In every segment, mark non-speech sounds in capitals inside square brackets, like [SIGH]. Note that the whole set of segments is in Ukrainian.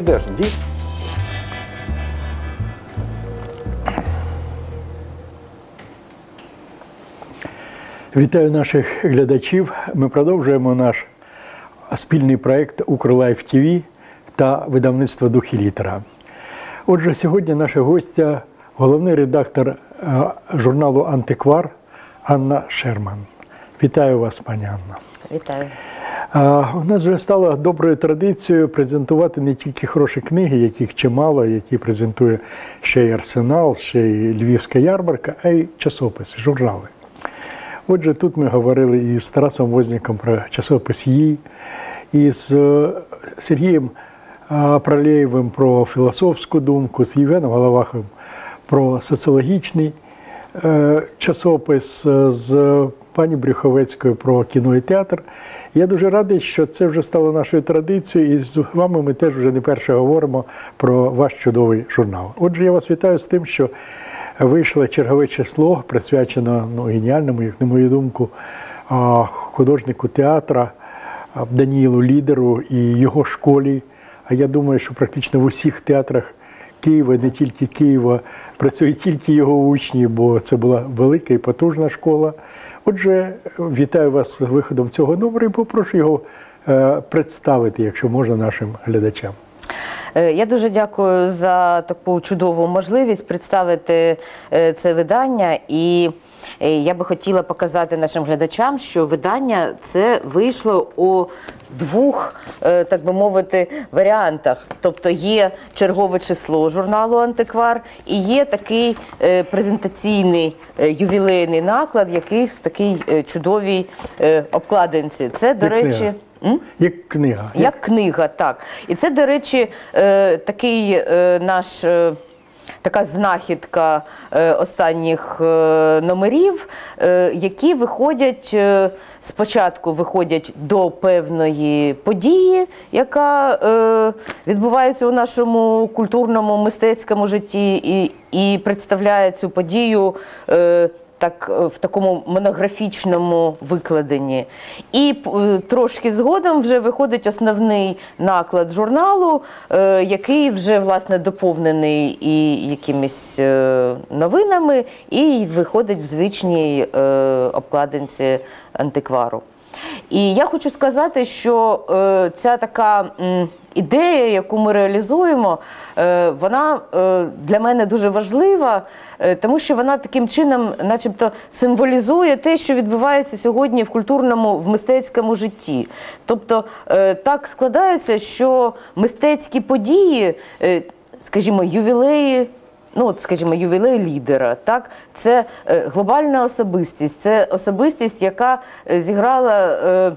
Де ж дійсно? Вітаю наших глядачів. Ми продовжуємо наш спільний проєкт Укрлайф ТВ та видавництво Духи літера. Отже, сьогодні наша гостя, головний редактор е, журналу Антиквар Анна Шерман. Вітаю вас, пані Анна. Вітаю. У нас вже стало доброю традицією презентувати не тільки хороші книги, яких чимало, які презентує ще й Арсенал, ще й Львівська ярмарка, а й часописи, журнали. Отже, тут ми говорили і з Тарасом Возніком про часопис «Їй», і з е, Сергієм Пролєєвим про філософську думку, з Євгеном Головахом про соціологічний е, часопис, е, з пані Брюховецькою про кіно і театр. Я дуже радий, що це вже стало нашою традицією, і з вами ми теж вже не перше говоримо про ваш чудовий журнал. Отже, я вас вітаю з тим, що вийшло чергове число, присвячено ну, геніальному, як на мою думку, художнику театра Даніїлу Лідеру і його школі. А я думаю, що практично в усіх театрах Києва, не тільки Києва, працюють тільки його учні, бо це була велика і потужна школа. Отже, вітаю вас з виходом цього номеру і попрошу його е, представити, якщо можна, нашим глядачам. Е, Я дуже дякую за таку чудову можливість представити е, це видання. І я би хотіла показати нашим глядачам, що видання це вийшло у двох, е, так би мовити, варіантах. Тобто є чергове число журналу Антиквар і є такий е, презентаційний е, ювілейний наклад, який в такій е, чудовій е, обкладинці. Це, до речі. М? Як книга. Як книга, так. І це, до речі, е, такий е, наш. е, Така знахідка е, останніх е, номерів, е, які виходять спочатку виходять до певної події, яка відбувається у нашому культурному мистецькому житті, і, і представляє цю подію так е, в такому монографічному викладенні. І е, трошки згодом вже виходить основний наклад журналу, е, який вже власне доповнений і якимись новинами, і виходить в звичній обкладинці антиквару. І я хочу сказати, що ця така ідея, яку ми реалізуємо, е, вона е, для мене дуже важлива, е, тому що вона таким чином, начебто, символізує те, що відбувається сьогодні в культурному, в мистецькому житті. Тобто так складається, що мистецькі події, скажімо, ювілеї ну от, скажімо, ювілей лідера. Так, це глобальна особистість, це особистість, яка зіграла.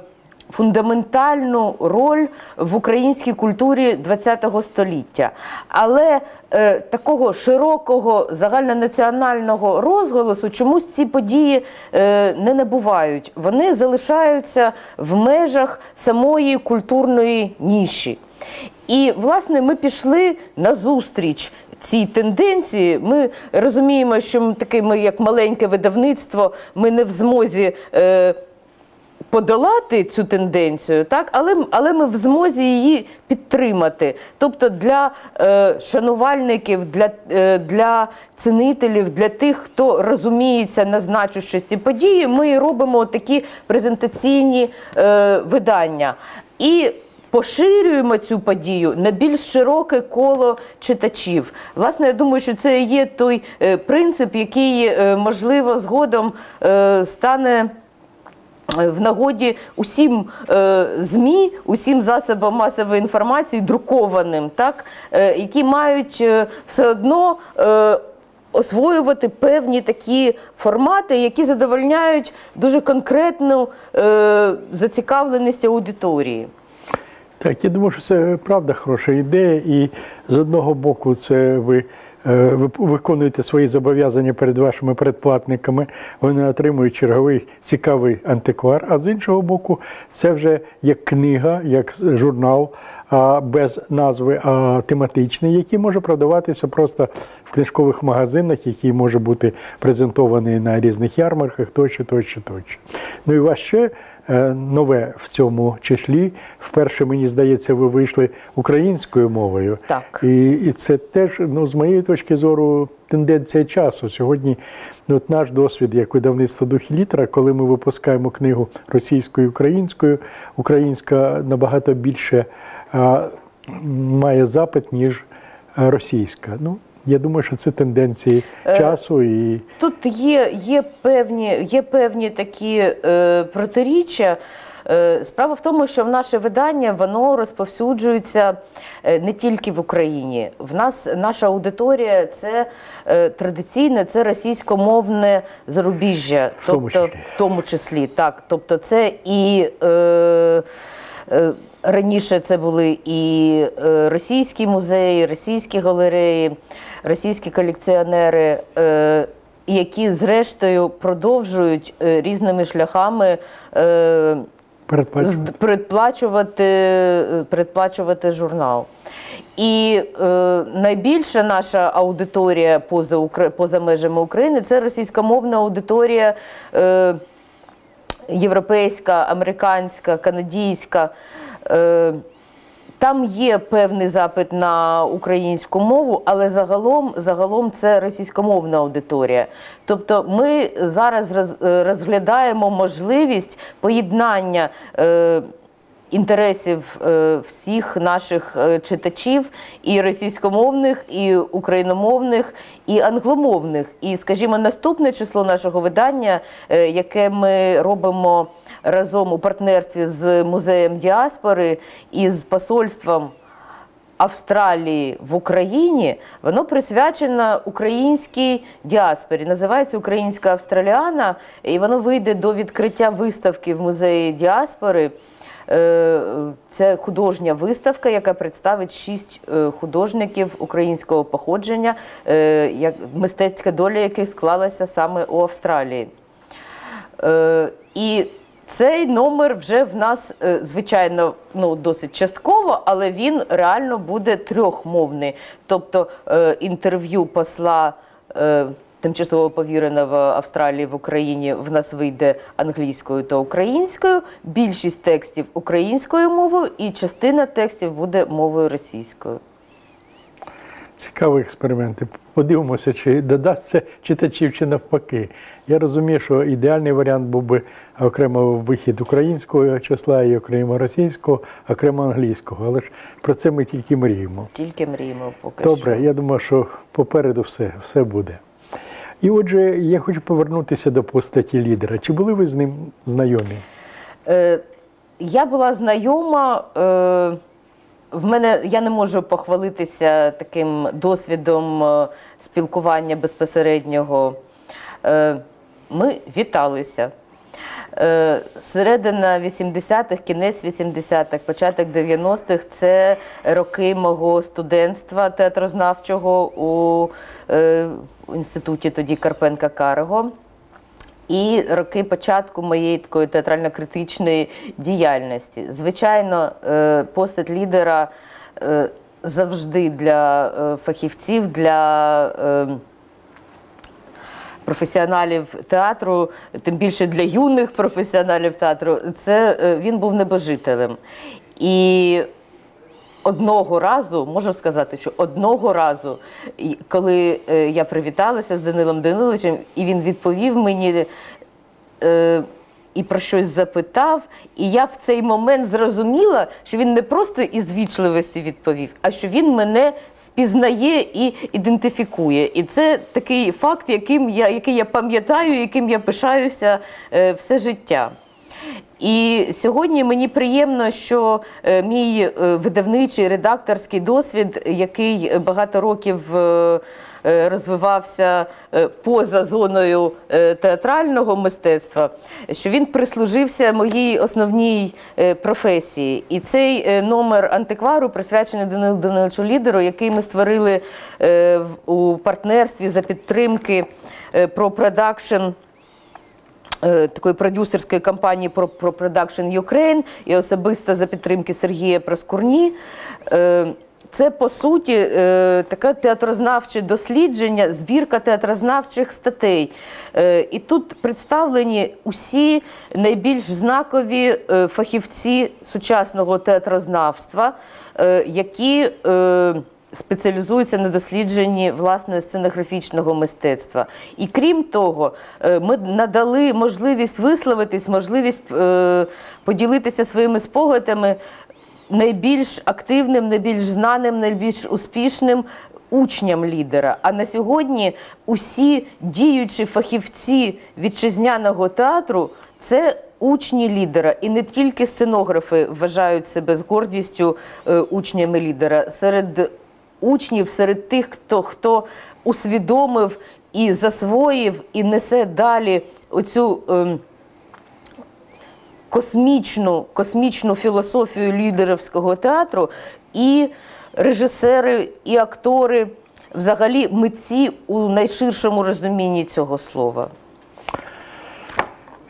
Фундаментальну роль в українській культурі ХХ століття, але е, такого широкого загальнонаціонального розголосу чомусь ці події е, не набувають. Вони залишаються в межах самої культурної ніші. І, власне, ми пішли на зустріч цій тенденції. Ми розуміємо, що ми таке ми, як маленьке видавництво, ми не в змозі. Е, Подолати цю тенденцію, так, але, але ми в змозі її підтримати. Тобто для е, шанувальників, для, е, для цінителів, для тих, хто розуміється на значущості події, ми робимо такі презентаційні е, видання. І Поширюємо цю подію на більш широке коло читачів. Власне, я думаю, що це є той е, принцип, який, е, можливо, згодом е, стане. В нагоді усім е, змі, усім засобам масової інформації, друкованим, так, е, які мають е, все одно е, освоювати певні такі формати, які задовольняють дуже конкретну е, зацікавленість аудиторії. Так, я думаю, що це правда хороша ідея, і з одного боку, це ви. Е, Ви виконуєте свої зобов'язання перед вашими передплатниками, вони отримують черговий цікавий антиквар. А з іншого боку, це вже як книга, як журнал, без назви, а тематичний, який може продаватися просто в книжкових магазинах, який може бути презентований на різних ярмарках, тощо, тощо, тощо. Ну і вас нове в цьому числі. Вперше, мені здається, ви вийшли українською мовою. Так. І, і це теж, ну, з моєї точки зору, тенденція часу. Сьогодні ну, от наш досвід як видавництво дух і літера, коли ми випускаємо книгу російською і українською, українська набагато більше а, має запит, ніж російська. Ну, я думаю, що це тенденції Е, часу і Тут є, є, певні, є певні такі е, протиріччя. Е, Справа в тому, що в наше видання воно розповсюджується е, не тільки в Україні. В нас наша аудиторія це е, традиційне, це російськомовне зарубіжжя, В тому тобто числі. в тому числі так. Тобто, це і е, раніше це були і е, російські музеї, російські галереї, російські колекціонери. Е, які зрештою продовжують е, різними шляхами е, передплачувати, е, передплачувати журнал. І е, найбільша наша аудиторія поза, поза межами України це російськомовна аудиторія. Е, європейська, американська, канадійська. Е, Там є певний запит на українську мову, але загалом, загалом це російськомовна аудиторія. Тобто ми зараз е, розглядаємо можливість поєднання. Інтересів е, всіх наших е, читачів і російськомовних, і україномовних, і англомовних. І, скажімо, наступне число нашого видання, е, яке ми робимо разом у партнерстві з музеєм діаспори і з посольством Австралії в Україні, воно присвячено українській діаспорі. Називається Українська Австраліана, і воно вийде до відкриття виставки в музеї діаспори. Е, Це художня виставка, яка представить шість е, художників українського походження, е, мистецька доля яких склалася саме у Австралії. І цей номер вже в нас, звичайно, ну, досить частково, але він реально буде трьохмовний. Тобто інтерв'ю посла. Тимчасово повіреного Австралії в Україні в нас вийде англійською та українською. Більшість текстів українською мовою, і частина текстів буде мовою російською. Цікавий експеримент. Подивимося, чи додасться читачів, чи навпаки. Я розумію, що ідеальний варіант був би окремо вихід українського числа і окремо російського, окремо англійського. Але ж про це ми тільки мріємо. Тільки мріємо поки Добре, що. я думаю, що попереду все, все буде. І отже, я хочу повернутися до постаті лідера. Чи були ви з ним знайомі? Е, я була знайома. Е, в мене я не можу похвалитися таким досвідом е, спілкування безпосереднього. Е, ми віталися. Е, Середина 80-х, кінець 80-х, початок 90-х це роки мого студентства театрознавчого у е, інституті тоді Карпенка Карого. І роки початку моєї такої театрально-критичної діяльності. Звичайно, е, постать лідера завжди для фахівців, для професіоналів театру, тим більше для юних професіоналів театру, це е, він був небожителем. І одного разу, можу сказати, що одного разу, коли е, я привіталася з Данилом Даниловичем, і він відповів мені. е, І про щось запитав, і я в цей момент зрозуміла, що він не просто із вічливості відповів, а що він мене впізнає і ідентифікує. І це такий факт, яким я, який я пам'ятаю, яким я пишаюся е, все життя. І сьогодні мені приємно, що е, мій е, видавничий редакторський досвід, який багато років е, розвивався поза зоною театрального мистецтва, що він прислужився моїй основній професії. І цей номер антиквару присвячений Данилу Даниловичу Лідеру, який ми створили у партнерстві за підтримки про продакшн такої продюсерської компанії про, про Production Ukraine і особисто за підтримки Сергія Проскурні. Е, це по суті е, таке театрознавче дослідження, збірка театрознавчих статей. Е, І тут представлені усі найбільш знакові е, фахівці сучасного театрознавства, е, які е, спеціалізуються на дослідженні власне сценографічного мистецтва. І крім того, е, ми надали можливість висловитись, можливість е, поділитися своїми спогадами найбільш активним, найбільш знаним, найбільш успішним учням лідера. А на сьогодні усі діючі фахівці вітчизняного театру це. Учні лідера, і не тільки сценографи вважають себе з гордістю е, учнями лідера. Серед учнів, серед тих, хто, хто усвідомив і засвоїв, і несе далі оцю. ем, космічну, космічну філософію лідерівського театру, і режисери, і актори, взагалі митці у найширшому розумінні цього слова.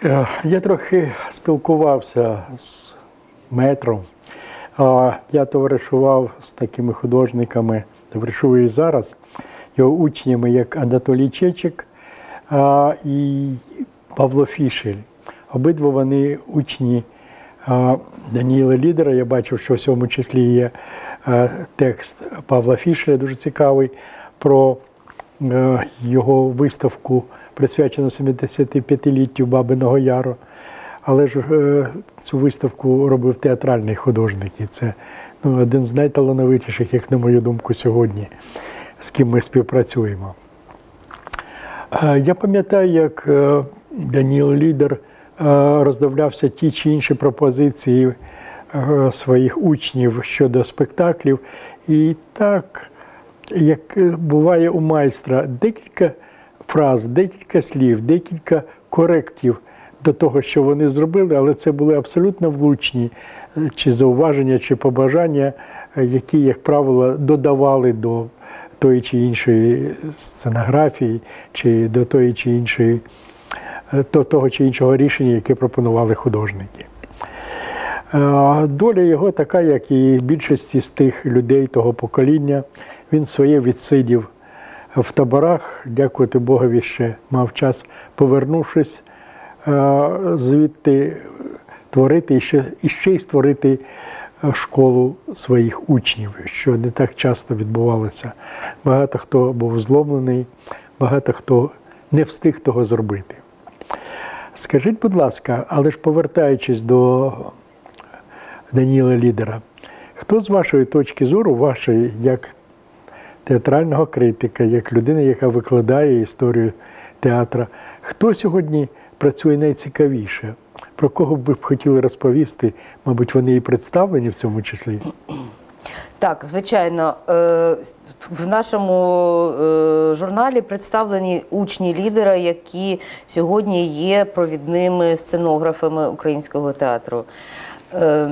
Е, Я трохи спілкувався з метром. Я товаришував з такими художниками, товаришую і зараз, його учнями, як Анатолій Чечик і Павло Фішель. Обидва вони учні а, Даніїла Лідера. Я бачив, що в цьому числі є текст Павла Фішеля, дуже цікавий, про його виставку, присвячену 75-літтю Бабиного Яру. Але ж е, цю виставку робив театральний художник. І це ну, один з найталановитіших, як на мою думку, сьогодні, з ким ми співпрацюємо. Е, Я пам'ятаю, як е, Даніл Лідер роздивлявся ті чи інші пропозиції своїх учнів щодо спектаклів. І так, як буває у майстра, декілька фраз, декілька слів, декілька коректів до того, що вони зробили, але це були абсолютно влучні е, чи зауваження, чи побажання, е, які, як правило, додавали до тої чи іншої сценографії, чи до тої чи іншої, е, до того чи іншого рішення, яке пропонували художники. Доля його така, як і більшості з тих людей того покоління. Він своє відсидів в таборах, дякувати Богові, ще мав час, повернувшись звідти творити і ще, й створити е, школу своїх учнів, що не так часто відбувалося. Багато хто був зломлений, багато хто не встиг того зробити. Скажіть, будь ласка, але ж повертаючись до Даніла Лідера, хто з вашої точки зору, вашої як театрального критика, як людина, яка викладає історію театра, хто сьогодні працює найцікавіше? Про кого б ви б хотіли розповісти? Мабуть, вони і представлені в цьому числі. Так, звичайно, е, в нашому е, журналі представлені учні лідера, які сьогодні є провідними сценографами українського театру. Е,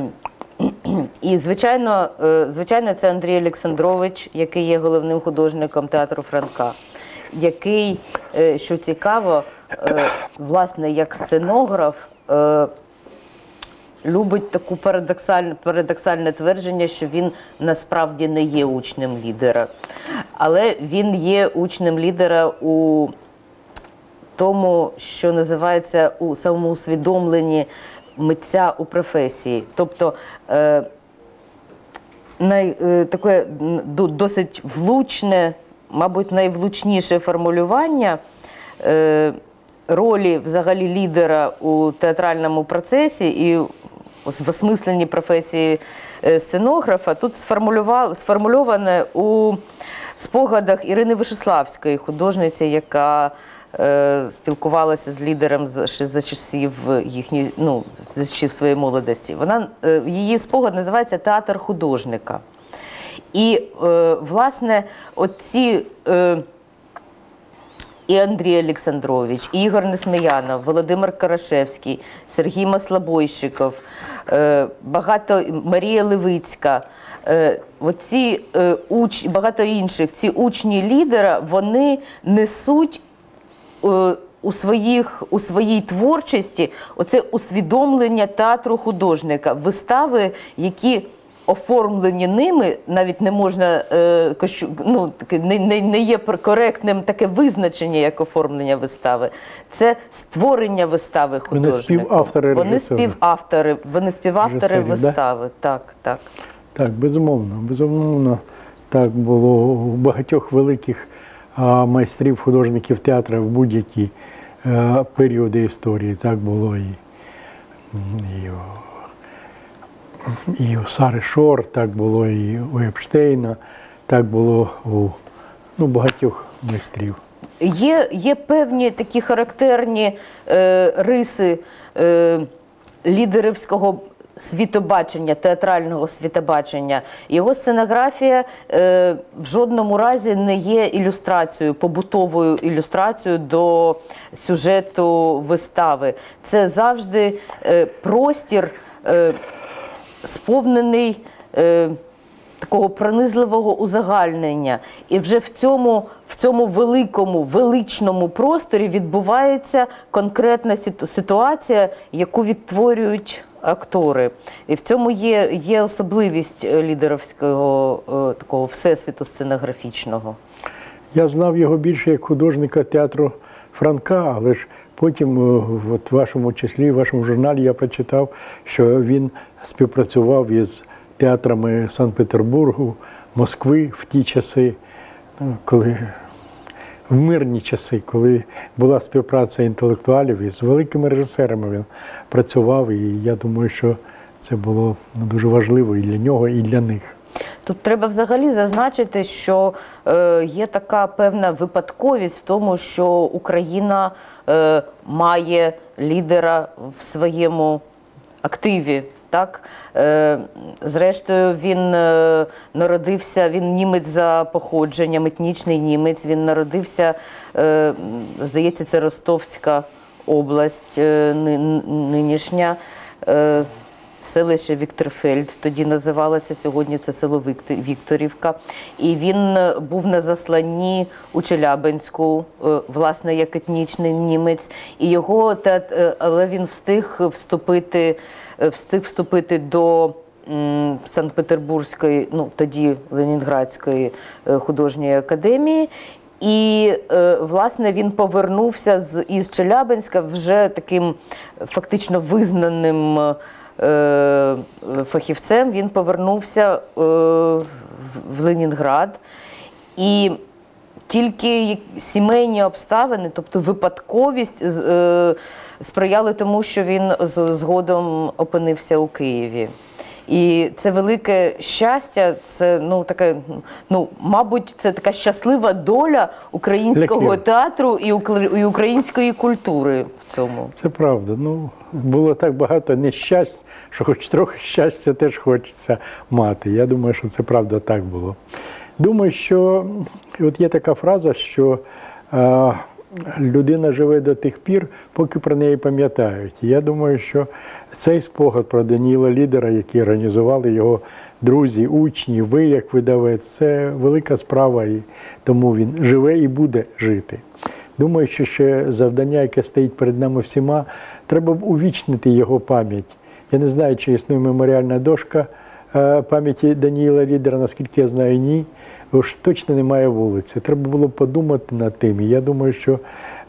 І, звичайно, звичайно, це Андрій Олександрович, який є головним художником театру Франка, який, що цікаво, власне, як сценограф. е, любить таку парадоксальне, парадоксальне твердження, що він насправді не є учнем лідера. Але він є учнем лідера у тому, що називається у самоусвідомленні митця у професії. Тобто е, най, е, таке досить влучне, мабуть, найвлучніше формулювання. Е, Ролі взагалі лідера у театральному процесі і в осмисленні професії е, сценографа тут сформульоване у спогадах Ірини Вишеславської, художниці, яка е, спілкувалася з лідером ще за часів їхньої, ну, за часів своєї молодості. Вона, е, її спогад називається Театр художника. І, власне, оці. І Андрій Олександрович, і Ігор Несміянов, Володимир Карашевський, Сергій Маслобойщиков, е, багато Марія Левицька. Е, Оці е, уч, багато інших ці учні лідера вони несуть у, своїх, у своїй творчості оце усвідомлення театру художника, вистави, які оформлені ними, навіть не можна е, ну, не, не, не є коректним таке визначення як оформлення вистави. Це створення вистави Вони співавтори, Вони співавтори, вони співавтори Режисерів, да? вистави. Так, так. Так, безумовно, безумовно, так було у багатьох великих майстрів, художників театру в будь-які е, періоди історії. Так було і, і, і у Сари Шор, так було і у Епштейна, так було у ну, багатьох майстрів. Є, є певні такі характерні е, риси е, лідерівського світобачення, театрального світобачення. Його сценографія е, в жодному разі не є ілюстрацією, побутовою ілюстрацією до сюжету вистави. Це завжди е, простір, е, сповнений. Е, такого пронизливого узагальнення. І вже в цьому, в цьому великому, величному просторі відбувається конкретна ситуація, яку відтворюють актори. І в цьому є, є особливість е, лідеровського е, такого всесвіту сценографічного. Я знав його більше як художника театру Франка, але ж потім, е, от в вашому числі, в вашому журналі я прочитав, що він співпрацював із театрами Санкт-Петербургу, Москви в ті часи, ну, коли в мирні часи, коли була співпраця інтелектуалів із великими режисерами він працював, і я думаю, що це було ну, дуже важливо і для нього, і для них. Тут треба взагалі зазначити, що е, є така певна випадковість в тому, що Україна е, має лідера в своєму активі. Так, е, зрештою, він е, народився, він німець за походженням, етнічний німець. Він народився, е, здається, це Ростовська область нинішня. Селище Вікторфельд, тоді називалося сьогодні це село Віктор- Вікторівка. І він е, був на засланні у Челябинську, е, власне, як етнічний німець. І його теат- е, але він встиг вступити, встиг вступити до. Санкт-Петербурзької, ну тоді Ленінградської художньої академії, і власне він повернувся з із Челябинська вже таким фактично визнаним фахівцем. Він повернувся е, в- Ленінград. І тільки сімейні обставини, тобто випадковість, е, сприяли тому, що він згодом опинився у Києві. І це велике щастя, це ну таке, ну мабуть, це така щаслива доля українського Ляхів. театру і, і української культури в цьому. Це правда. Ну, було так багато нещасть, що хоч трохи щастя теж хочеться мати. Я думаю, що це правда так було. Думаю, що от є така фраза, що е, людина живе до тих пір, поки про неї пам'ятають. Я думаю, що цей спогад про Даніла Лідера, який організували його друзі, учні, ви як видавець, це велика справа, і тому він живе і буде жити. Думаю, що ще завдання, яке стоїть перед нами всіма, треба б увічнити його пам'ять. Я не знаю, чи існує меморіальна дошка е, пам'яті Даніїла Лідера, наскільки я знаю, ні. Уж точно немає вулиці. Треба було подумати над тим. І я думаю, що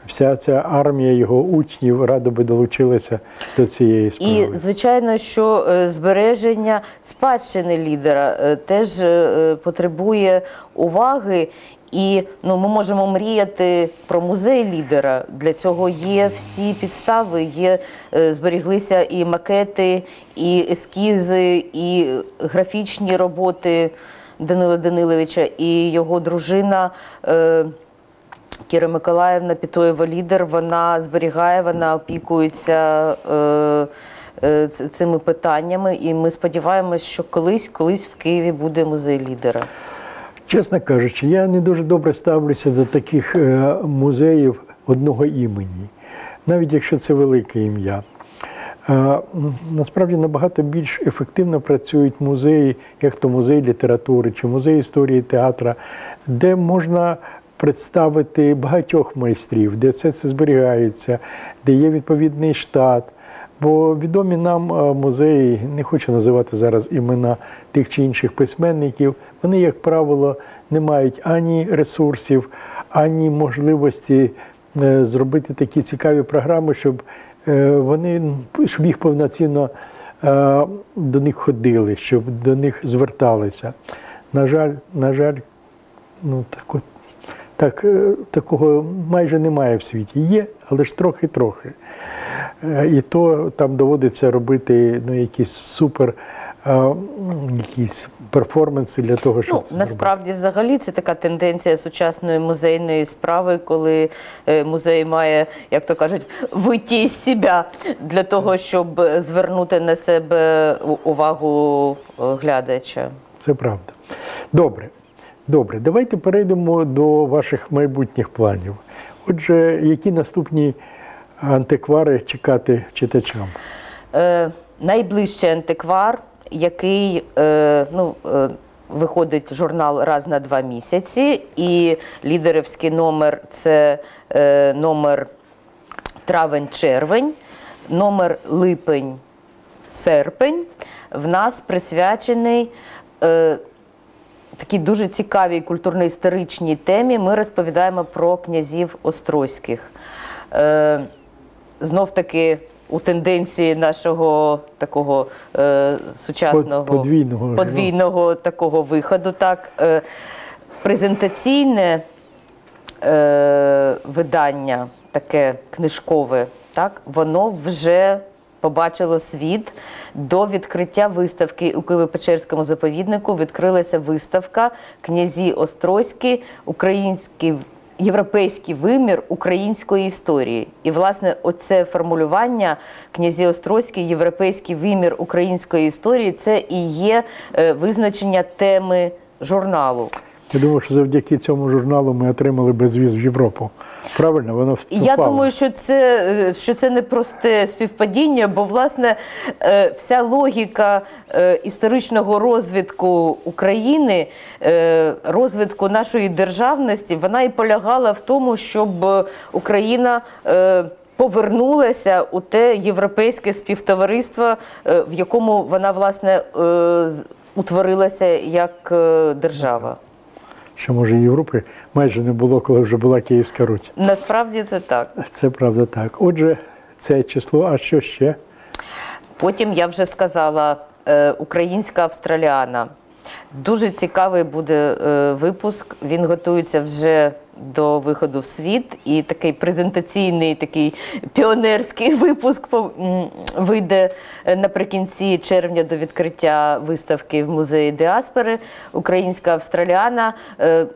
вся ця армія його учнів радо би долучилася до цієї справи. І звичайно, що е, збереження спадщини лідера е, теж потребує уваги. І ну, ми можемо мріяти про музей лідера. Для цього є всі підстави. Є е, зберіглися і макети, і ескізи, і графічні роботи Данила Даниловича, і його дружина. Е, Кіра Миколаївна Пітоєва лідер, вона зберігає, вона опікується е, е, цими питаннями, і ми сподіваємось, що колись, колись в Києві буде музей лідера. Чесно кажучи, я не дуже добре ставлюся до таких е, музеїв одного імені, навіть якщо це велике ім'я. Е, Насправді набагато більш ефективно працюють музеї, як то музей літератури чи музей історії театра, де можна представити багатьох майстрів, де все це зберігається, де є відповідний штат. Бо відомі нам е, музеї, не хочу називати зараз імена тих чи інших письменників, вони, як правило, не мають ані ресурсів, ані можливості е, зробити такі цікаві програми, щоб е, вони щоб їх повноцінно до них ходили, щоб до них зверталися. На жаль, на жаль, ну так от, так, такого майже немає в світі. Є, але ж трохи-трохи. Е, І то там доводиться робити ну, якісь супер е, якісь перформанси для того, щоб Ну, це зробити. насправді, взагалі, це така тенденція сучасної музейної справи, коли е, музей має, як то кажуть, вийти з себе для того, щоб звернути на себе увагу глядача. Це правда. Добре. Добре, давайте перейдемо до ваших майбутніх планів. Отже, які наступні антиквари чекати читачам? Е, найближчий антиквар, який е, ну, е, виходить журнал раз на два місяці, і лідерівський номер це е, номер травень-червень, номер липень-серпень. В нас присвячений. Е, такій дуже цікавій культурно-історичній темі ми розповідаємо про князів Острозьких. Знов таки у тенденції нашого такого е, сучасного подвійного, подвійного такого виходу. Так, е, презентаційне е, видання, таке книжкове, так, воно вже побачило світ. До відкриття виставки у Києво-Печерському заповіднику відкрилася виставка Князі Острозькі, український. Європейський вимір української історії, і власне оце формулювання князі Острозький, європейський вимір української історії це і є е, визначення теми журналу. Я думаю, що завдяки цьому журналу ми отримали безвіз в Європу. Правильно, воно І Я думаю, що це, е, що це не просте співпадіння, бо власне е, вся логіка е, історичного розвитку України, розвитку нашої державності, вона і полягала в тому, щоб Україна. Повернулася у те європейське співтовариство, в якому вона власне утворилася як держава. Що може Європи майже не було, коли вже була Київська Русь. Насправді це так. Це правда так. Отже, це число, а що ще? Потім я вже сказала е, українська австраліана. Дуже цікавий буде е, випуск. Він готується вже до виходу в світ, і такий презентаційний, такий піонерський [LAUGHS] випуск вийде е, наприкінці червня до відкриття виставки в музеї діаспори. Українська австраліана. Е,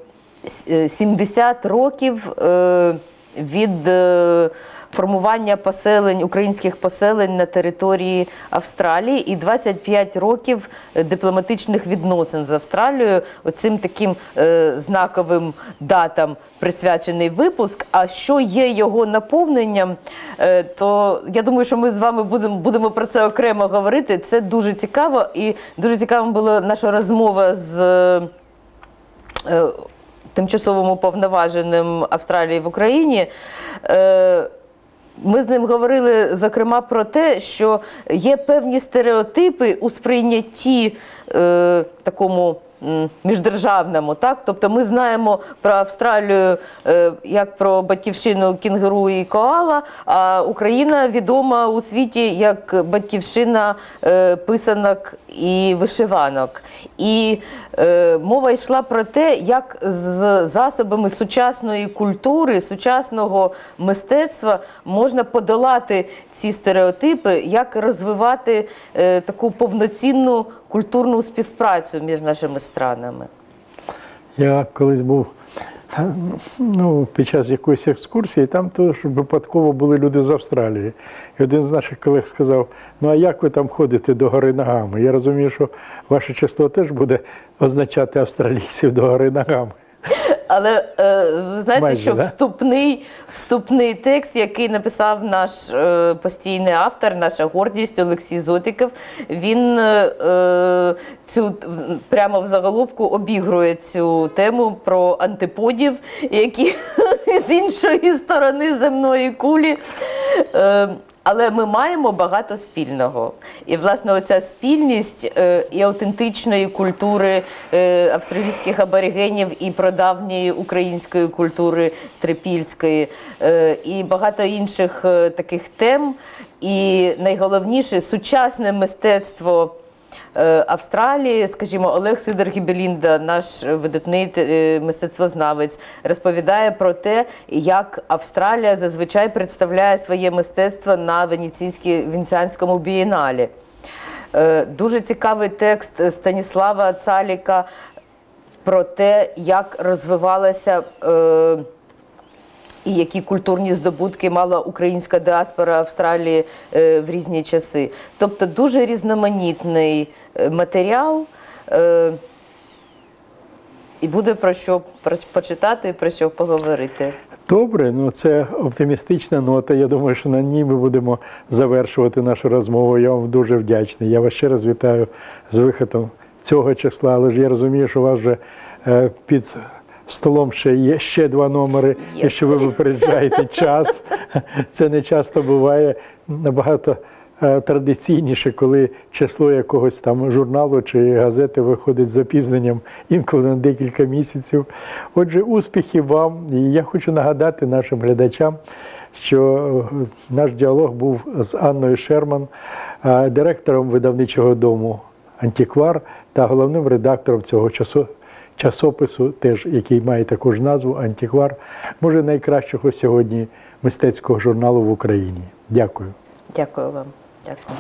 с- е, 70 років е, від е, формування поселень, українських поселень на території Австралії і 25 років е, дипломатичних відносин з Австралією. Оцим таким е, знаковим датам присвячений випуск. А що є його наповненням, е, то я думаю, що ми з вами будемо, будемо про це окремо говорити. Це дуже цікаво, і дуже цікава була наша розмова з. е, тимчасовим уповноваженим Австралії в Україні. Е, Ми з ним говорили зокрема про те, що є певні стереотипи у сприйнятті е, такому міждержавному. Так? Тобто ми знаємо про Австралію е, як про батьківщину кінгуру і коала, а Україна відома у світі як батьківщина е, писанок і вишиванок. І е, мова йшла про те, як з засобами сучасної культури, сучасного мистецтва можна подолати ці стереотипи, як розвивати таку повноцінну культурну співпрацю між нашими странами. Я колись був ну, під час якоїсь екскурсії, там теж випадково були люди з Австралії. І один з наших колег сказав: ну а як ви там ходите до гори ногами? Я розумію, що ваше число теж буде означати австралійців до гори ногами. Але е, ви знаєте, Майже, що да? вступний, вступний текст, який написав наш е, постійний автор, наша гордість Олексій Зотиков, він е, цю прямо в заголовку обігрує цю тему про антиподів, які [LAUGHS] з іншої сторони земної кулі. Але ми маємо багато спільного. І, власне, оця спільність е, і автентичної культури е, австралійських аборигенів, і прадавньої української культури трипільської, е, і багато інших таких тем. І найголовніше сучасне мистецтво. Е, Австралії, скажімо, Олег Сидор Гібелінда, наш видатний е, мистецтвознавець, розповідає про те, як Австралія зазвичай представляє своє мистецтво на Венеційській Венеціанському бієналі. Е, Дуже цікавий текст Станіслава Цаліка про те, як розвивалася. І які культурні здобутки мала українська діаспора Австралії е, в різні часи. Тобто дуже різноманітний е, матеріал, е, і буде про що почитати і про що поговорити. Добре, ну це оптимістична нота. Я думаю, що на ній ми будемо завершувати нашу розмову. Я вам дуже вдячний. Я вас ще раз вітаю з виходом цього числа, але ж я розумію, що вас вже під столом ще є ще два номери, Є. і що ви випереджаєте час. [LAUGHS] Це не часто буває набагато е, традиційніше, коли число якогось там журналу чи газети виходить з запізненням інколи на декілька місяців. Отже, успіхів вам. І я хочу нагадати нашим глядачам, що е, наш діалог був з Анною Шерман, е, директором видавничого дому Антиквар та головним редактором цього часу. Часопису, теж який має таку ж назву Антиквар, може найкращого сьогодні мистецького журналу в Україні. Дякую. Дякую вам. Дякую.